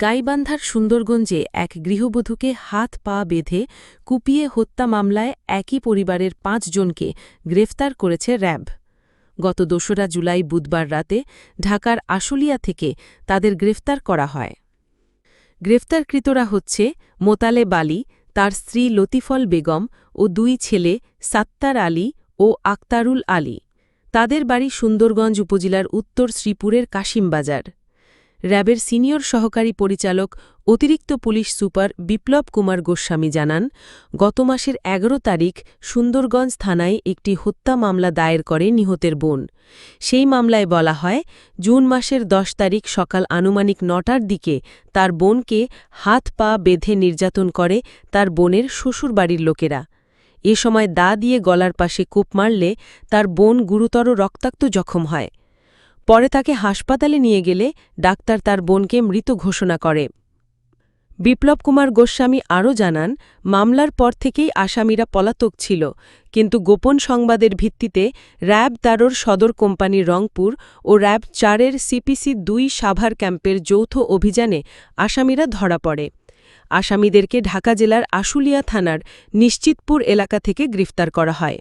গাইবান্ধার সুন্দরগঞ্জে এক গৃহবধূকে হাত পা বেঁধে কুপিয়ে হত্যা মামলায় একই পরিবারের পাঁচজনকে গ্রেফতার করেছে র্যাব। গত দোসরা জুলাই বুধবার রাতে ঢাকার আশুলিয়া থেকে তাদের গ্রেফতার করা হয়। গ্রেফতারকৃতরা হচ্ছে মোতালে বালি, তার স্ত্রী লতিফল বেগম ও দুই ছেলে সাত্তার আলী ও আক্তারুল আলী। তাদের বাড়ি সুন্দরগঞ্জ উপজেলার উত্তর শ্রীপুরের কাশিমবাজার। র্যাবের সিনিয়র সহকারী পরিচালক অতিরিক্ত পুলিশ সুপার বিপ্লব কুমার গোস্বামী জানান, গত মাসের ১১ তারিখ সুন্দরগঞ্জ থানায় একটি হত্যা মামলা দায়ের করে নিহতের বোন। সেই মামলায় বলা হয়, জুন মাসের ১০ তারিখ সকাল আনুমানিক নটার দিকে তার বোনকে হাত পা বেঁধে নির্যাতন করে তার বোনের শ্বশুরবাড়ির লোকেরা। এ সময় দা দিয়ে গলার পাশে কূপ মারলে তার বোন গুরুতর রক্তাক্ত জখম হয়। পরে তাকে হাসপাতালে নিয়ে গেলে ডাক্তার তার বোনকে মৃত ঘোষণা করে। বিপ্লব কুমার গোস্বামী আরও জানান, মামলার পর থেকেই আসামিরা পলাতক ছিল, কিন্তু গোপন সংবাদের ভিত্তিতে র্যাব তারোর সদর কোম্পানি রংপুর ও র্যাব চারের সিপিসি দুই সাভার ক্যাম্পের যৌথ অভিযানে আসামিরা ধরা পড়ে। আসামিদেরকে ঢাকা জেলার আশুলিয়া থানার নিশ্চিতপুর এলাকা থেকে গ্রেফতার করা হয়।